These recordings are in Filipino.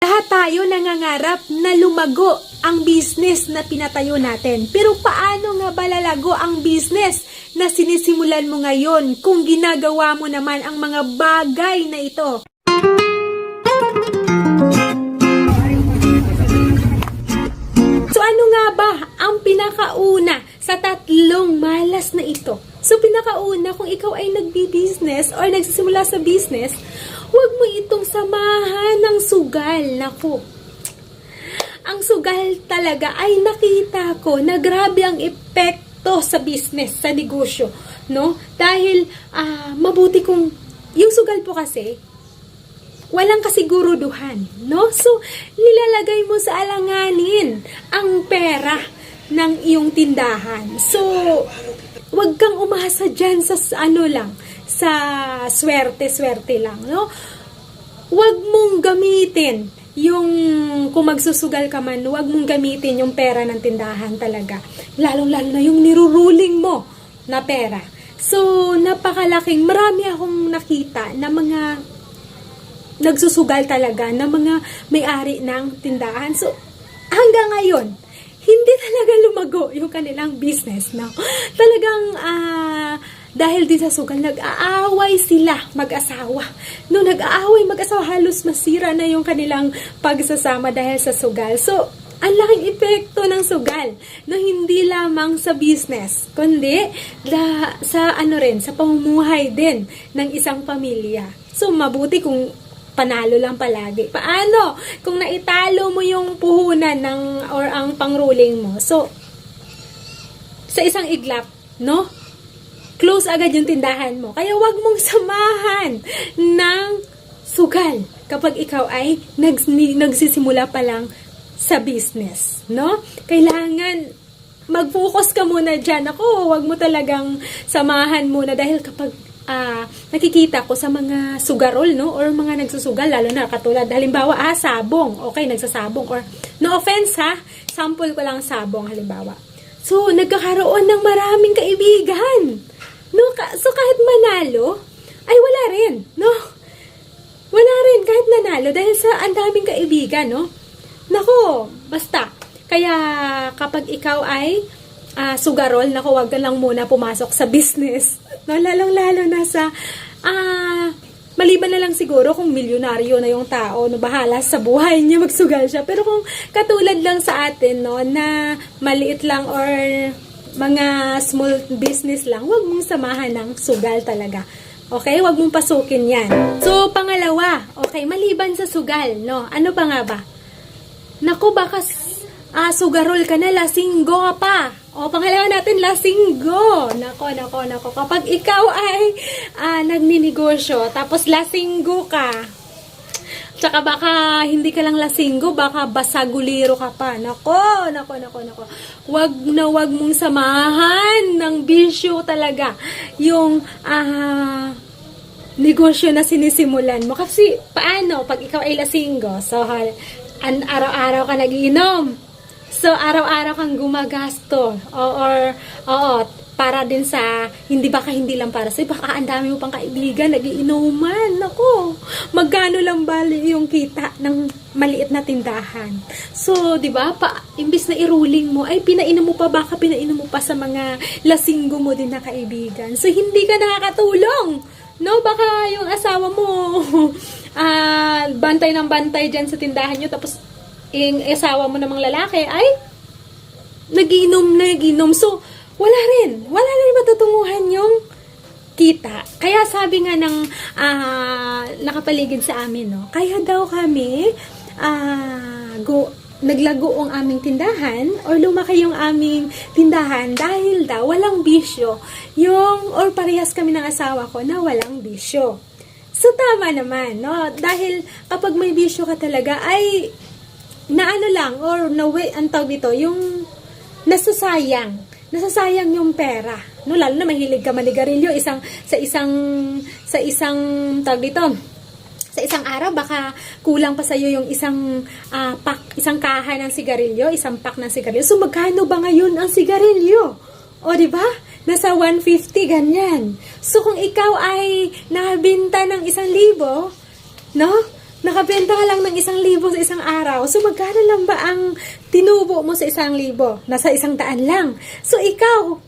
Lahat tayo nangangarap na lumago ang business na pinatayo natin. Pero paano nga ba lalago ang business na sinisimulan mo ngayon kung ginagawa mo naman ang mga bagay na ito? So ano nga ba ang pinakauna sa tatlong malas na ito? So pinakauna kung ikaw ay nagbi-business or nagsisimula sa business, huwag mo itong samahan ng sugal. Naku, ang sugal talaga ay nakita ko na grabe ang epekto sa business, sa negosyo, no? Dahil ah, mabuti kung yung sugal po kasi walang kasiguruduhan, no? So, nilalagay mo sa alanganin ang pera ng iyong tindahan. So, wag kang umasa dyan sa ano lang, sa swerte-swerte lang, no? Wag mong gamitin yung kung magsusugal ka man, wag mong gamitin yung pera ng tindahan talaga. Lalong-lalo na yung niruruling mo na pera. So, napakalaking, marami akong nakita na mga nagsusugal talaga ng mga may-ari ng tindahan. So, hanggang ngayon, hindi talaga lumago yung kanilang business. No? Talagang, ah, dahil din sa sugal, nag-aaway sila mag-asawa. No, nag-aaway mag-asawa, halos masira na yung kanilang pagsasama dahil sa sugal. So, ang laking epekto ng sugal no hindi lamang sa business kundi la, sa ano rin sa pamumuhay din ng isang pamilya so mabuti kung panalo lang palagi. Paano? Kung naitalo mo yung puhunan ng or ang pangruling mo. So, sa isang iglap, no? Close agad yung tindahan mo. Kaya wag mong samahan ng sugal kapag ikaw ay nags, nagsisimula pa lang sa business, no? Kailangan mag-focus ka muna dyan. Ako, wag mo talagang samahan muna dahil kapag ah, nakikita ko sa mga sugarol, no? Or mga nagsusugal, lalo na katulad, halimbawa, ah, sabong. Okay, nagsasabong. Or, no offense ha, sample ko lang sabong, halimbawa. So, nagkakaroon ng maraming kaibigan. No? So, kahit manalo, ay wala rin, no? Wala rin kahit nanalo dahil sa ang daming kaibigan, no? Nako, basta. Kaya kapag ikaw ay ah, sugarol, nako, wag lang muna pumasok sa business. No, lalong-lalo na sa ah, maliban na lang siguro kung milyonaryo na yung tao, no, bahala sa buhay niya magsugal siya. Pero kung katulad lang sa atin, no, na maliit lang or mga small business lang, wag mong samahan ng sugal talaga. Okay? Wag mong pasukin yan. So, pangalawa, okay, maliban sa sugal, no? Ano pa nga ba? Naku, baka ah, sugarol ka na, lasinggo pa. O, pangalawa natin, lasinggo. Nako, nako, nako. Kapag ikaw ay ah, nagninegosyo, tapos lasinggo ka, Tsaka baka hindi ka lang lasinggo, baka basaguliro ka pa. Nako, nako, nako, nako. Wag na wag mong samahan ng bisyo talaga. Yung ah negosyo na sinisimulan mo. Kasi paano pag ikaw ay lasinggo? So, an araw-araw ka nagiinom. So, araw-araw kang gumagasto. O, or, oo, para din sa, hindi baka hindi lang para sa, baka ang dami mo pang kaibigan, nagiinuman. Nako, magkano lang bali yung kita ng maliit na tindahan. So, di ba, pa, imbis na iruling mo, ay pinainom mo pa, baka pinainom mo pa sa mga lasinggo mo din na kaibigan. So, hindi ka nakakatulong. No, baka yung asawa mo, ah, bantay ng bantay dyan sa tindahan nyo, tapos yung asawa mo namang lalaki ay nagiinom, nagiinom. So, wala rin. Wala rin matutunguhan yung kita. Kaya sabi nga ng ah, nakapaligid sa amin, no, kaya daw kami ah, go, naglago ang aming tindahan or lumaki yung aming tindahan dahil daw walang bisyo yung or parehas kami ng asawa ko na walang bisyo. So tama naman, no? Dahil kapag may bisyo ka talaga ay na ano lang or na ang tawag dito, yung nasasayang. Nasasayang yung pera. No, lalo na mahilig ka manigarilyo isang sa isang sa isang tawag dito. Sa isang araw baka kulang pa sa iyo yung isang ah, pack, isang kaha ng sigarilyo, isang pack ng sigarilyo. So magkano ba ngayon ang sigarilyo? O di ba? Nasa 150 ganyan. So kung ikaw ay nakabenta ng isang libo, no? Nakabenta ka lang ng isang libo sa isang araw. So, magkano lang ba ang tinubo mo sa isang libo? Nasa isang daan lang. So, ikaw,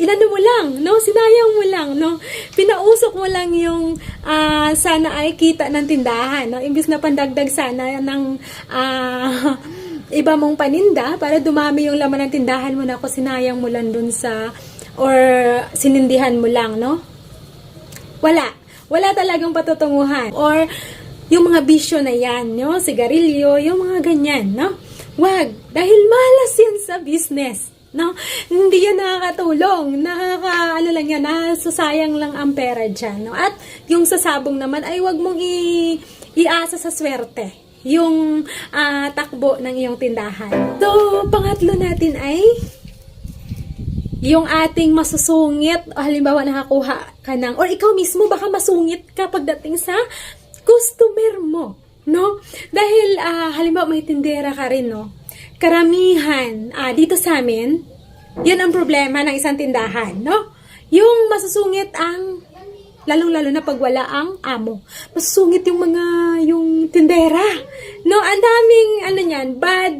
inano mo lang, no? Sinayang mo lang, no? Pinausok mo lang yung ah, sana ay kita ng tindahan, no? Imbis na pandagdag sana ng ah, iba mong paninda para dumami yung laman ng tindahan mo na ako sinayang mo lang dun sa or sinindihan mo lang, no? Wala. Wala talagang patutunguhan. Or, yung mga bisyo na yan, no? Sigarilyo, yung mga ganyan, no? Wag. Dahil malas yan sa business. No? Hindi yan nakakatulong. Nakaka, ano lang yan, nasasayang lang ang pera dyan. No? At yung sasabong naman ay wag mong i, iasa sa swerte yung ah, takbo ng iyong tindahan. So, pangatlo natin ay yung ating masusungit, o halimbawa nakakuha ka ng, or ikaw mismo baka masungit ka pagdating sa customer mo, no? Dahil ah, halimbawa may tindera ka rin, no? Karamihan ah, dito sa amin, yan ang problema ng isang tindahan, no? Yung masusungit ang lalong-lalo na pag wala ang amo. Masusungit yung mga yung tindera. No, ang daming ano niyan, bad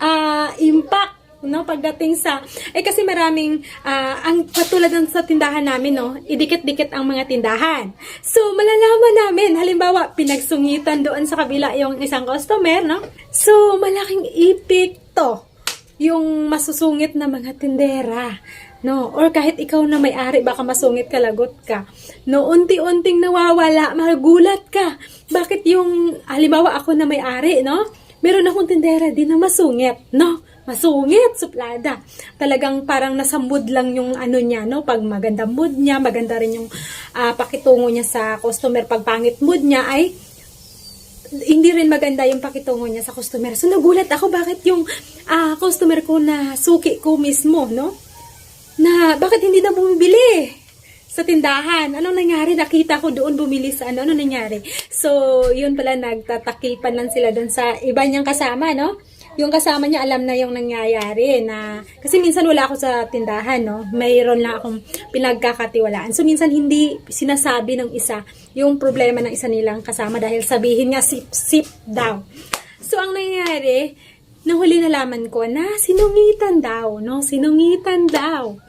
ah, impact no pagdating sa eh kasi maraming ah, ang katulad ng sa tindahan namin no idikit-dikit ang mga tindahan. So malalaman namin halimbawa pinagsungitan doon sa kabila yung isang customer no? So malaking epekto yung masusungit na mga tindera no? Or kahit ikaw na may-ari baka masungit ka lagot ka. No unti-unting nawawala magulat ka. Bakit yung halimbawa ako na may-ari no meron akong tindera din na masungit, no? Masungit, suplada. Talagang parang nasa mood lang yung ano niya, no? Pag maganda mood niya, maganda rin yung ah, pakitungo niya sa customer. Pag pangit mood niya ay hindi rin maganda yung pakitungo niya sa customer. So nagulat ako bakit yung ah, customer ko na suki ko mismo, no? Na bakit hindi na bumibili? Sa tindahan. Anong nangyari? Nakita ko doon bumili sa ano. Ano nangyari? So, yun pala, nagtatakipan lang sila doon sa iba niyang kasama, no? Yung kasama niya alam na yung nangyayari na kasi minsan wala ako sa tindahan no mayroon lang akong pinagkakatiwalaan so minsan hindi sinasabi ng isa yung problema ng isa nilang kasama dahil sabihin nga sip sip daw so ang nangyayari nang huli nalaman ko na sinungitan daw, no? Sinungitan daw.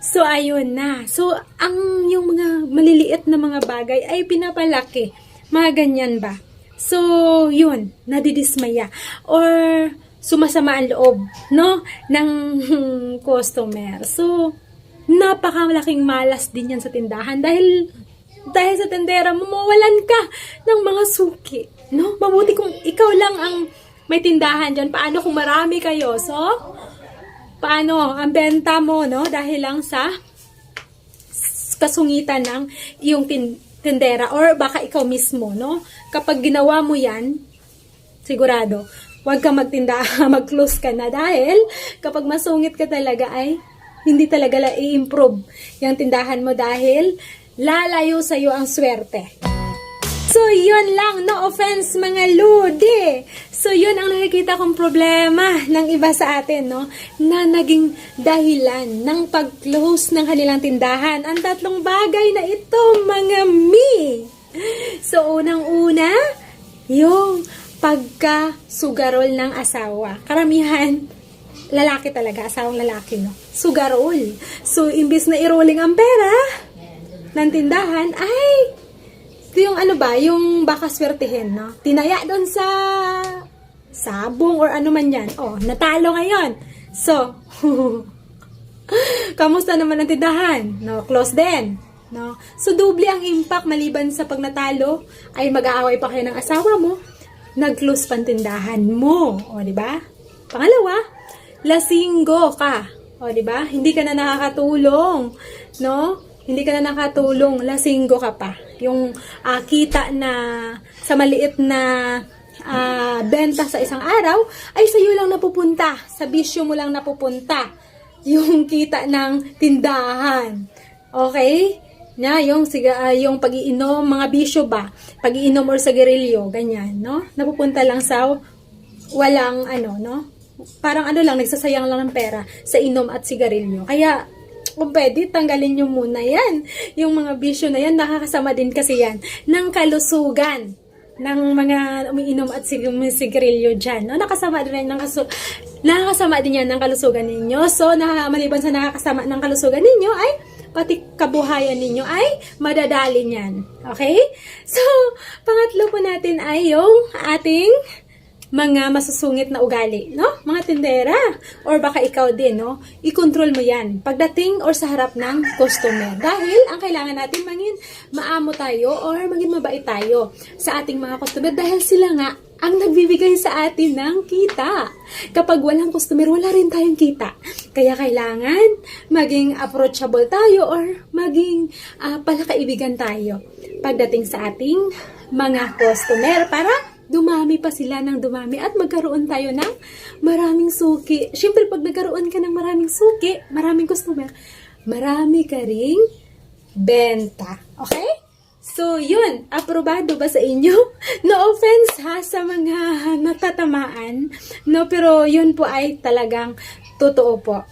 So, ayun na. So, ang yung mga maliliit na mga bagay ay pinapalaki. Mga ganyan ba? So, yun, nadidismaya. Or, sumasama ang loob, no? Ng customer. So, napakalaking malas din yan sa tindahan dahil dahil sa tendera mo, mawalan ka ng mga suki. No? Mabuti kung ikaw lang ang may tindahan dyan. Paano kung marami kayo? So, paano ang benta mo, no? Dahil lang sa kasungitan ng iyong tin- tindera or baka ikaw mismo, no? Kapag ginawa mo yan, sigurado, huwag ka magtinda, mag-close ka na dahil kapag masungit ka talaga ay hindi talaga la i-improve yung tindahan mo dahil lalayo sa iyo ang swerte. So, yun lang. No offense, mga lodi. So, yun ang nakikita kong problema ng iba sa atin, no? Na naging dahilan ng pag-close ng kanilang tindahan. Ang tatlong bagay na ito, mga mi. So, unang-una, yung pagka-sugarol ng asawa. Karamihan, lalaki talaga, asawang lalaki, no? Sugarol. So, imbis na i-rolling ang pera ng tindahan, ay ito yung ano ba, yung baka swertihin, no? Tinaya doon sa sabong or ano man yan. Oh, natalo ngayon. So, kamusta naman ang tindahan? No, close din. No? So, doble ang impact maliban sa pag natalo ay mag-aaway pa kayo ng asawa mo. Nag-close pang tindahan mo. O, di ba? Pangalawa, lasinggo ka. O, di ba? Hindi ka na nakakatulong. No? Hindi ka na nakatulong. Lasinggo ka pa. Yung ah, kita na sa maliit na ah, benta sa isang araw, ay sa iyo lang napupunta. Sa bisyo mo lang napupunta. Yung kita ng tindahan. Okay? Na, yung, siga, ah, yung pag-iinom, mga bisyo ba? Pag-iinom or sa gerilyo, ganyan, no? Napupunta lang sa walang, ano, no? Parang ano lang, nagsasayang lang ng pera sa inom at sigarilyo. Kaya, kung pwede, tanggalin nyo muna yan. Yung mga bisyo na yan, nakakasama din kasi yan ng kalusugan. ng mga umiinom at sig- sigarilyo dyan. No? Nakasama din yan ng kasu nakakasama din yan ng kalusugan ninyo. So, na, maliban sa nakakasama ng kalusugan ninyo, ay pati kabuhayan ninyo ay madadali niyan. Okay? So, pangatlo po natin ay yung ating mga masusungit na ugali, no? Mga tindera. Or baka ikaw din, no? I-control mo yan pagdating or sa harap ng customer. Dahil ang kailangan natin maging maamo tayo or maging mabait tayo sa ating mga customer dahil sila nga ang nagbibigay sa atin ng kita. Kapag walang customer, wala rin tayong kita. Kaya kailangan maging approachable tayo or maging ah, palakaibigan tayo pagdating sa ating mga customer para dumami pa sila ng dumami at magkaroon tayo ng maraming suki. Siyempre, pag nagkaroon ka ng maraming suki, maraming customer, marami ka ring benta. Okay? So, yun. Aprobado ba sa inyo? No offense ha sa mga natatamaan. No, pero yun po ay talagang totoo po.